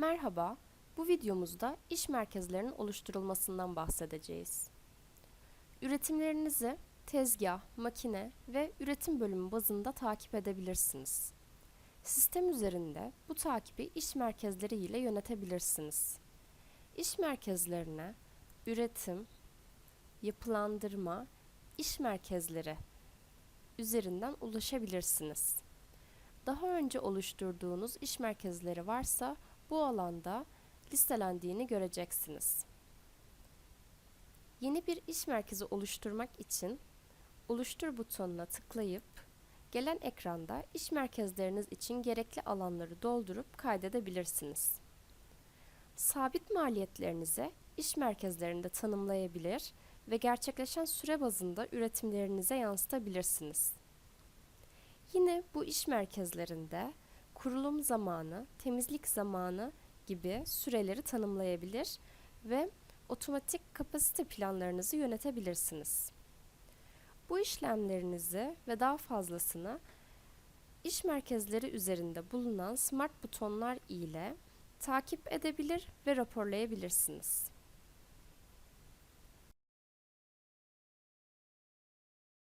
Merhaba, bu videomuzda iş merkezlerinin oluşturulmasından bahsedeceğiz. Üretimlerinizi tezgah, makine ve üretim bölümü bazında takip edebilirsiniz. Sistem üzerinde bu takibi iş merkezleri ile yönetebilirsiniz. İş merkezlerine üretim, yapılandırma, iş merkezleri üzerinden ulaşabilirsiniz. Daha önce oluşturduğunuz iş merkezleri varsa bu alanda listelendiğini göreceksiniz. Yeni bir iş merkezi oluşturmak için Oluştur butonuna tıklayıp gelen ekranda iş merkezleriniz için gerekli alanları doldurup kaydedebilirsiniz. Sabit maliyetlerinizi iş merkezlerinde tanımlayabilir ve gerçekleşen süre bazında üretimlerinize yansıtabilirsiniz. Yine bu iş merkezlerinde kurulum zamanı, temizlik zamanı gibi süreleri tanımlayabilir ve otomatik kapasite planlarınızı yönetebilirsiniz. Bu işlemlerinizi ve daha fazlasını iş merkezleri üzerinde bulunan smart butonlar ile takip edebilir ve raporlayabilirsiniz.